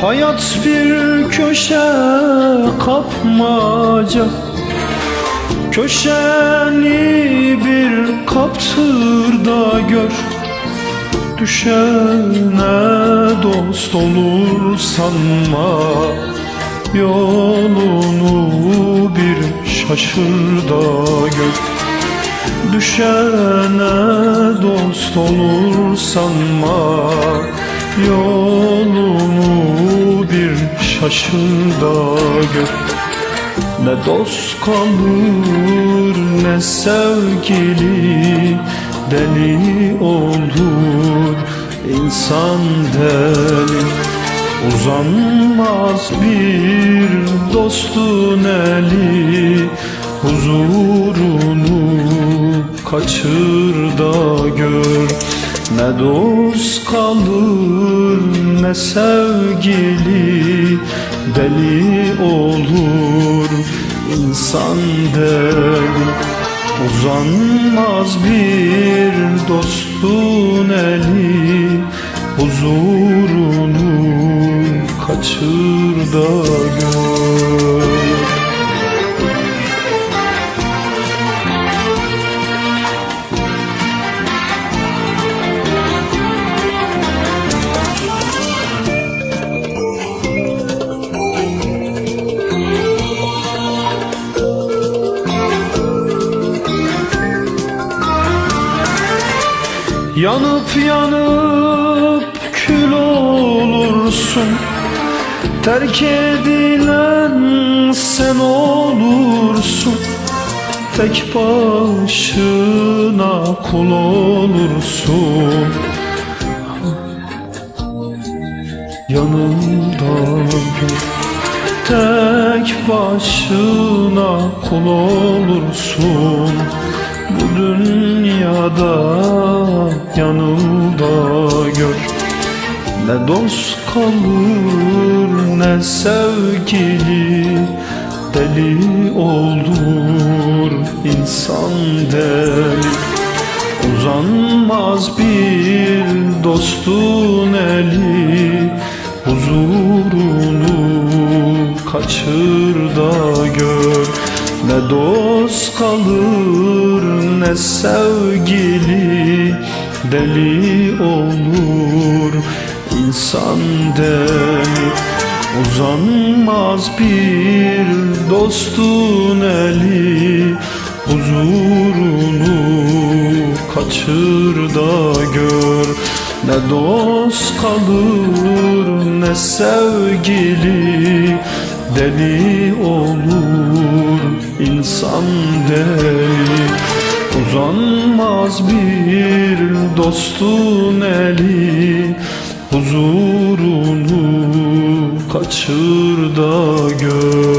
Hayat bir köşe kapmaca. Köşeni bir kaptır da gör. Düşene dost olur sanma Yolunu bir şaşır da gör. Düşene dost olur sanma Yolunu bir şaşır da gör. Ne dost kalır ne sevgili Deli olur. İnsan deli Uzanmaz bir dostun eli. Huzurunu kaçır da gör. Ne dost kalır ne sevgili Deli olur insan deli. Uzanmaz bir dostun eli Huzurunu kaçır da gör Yanıp yanıp kül olursun. Terk edilen sen olursun. Tek başına kul olursun. Yanımda Tek başına kul olursun. Bu dünyada yanımda gör. Ne dost kalır ne sevgili Deli olur insan deli. Uzanmaz bir dostun eli Huzurunu kaçır da gör. Ne dost kalır ne sevgili Deli olur. İnsan deli Uzanmaz bir dostun eli. Huzurunu kaçır da gör. Ne dost kalır ne sevgili. Deli olur insan deli Uzanmaz bir dostun eli Huzurunu kaçır da gör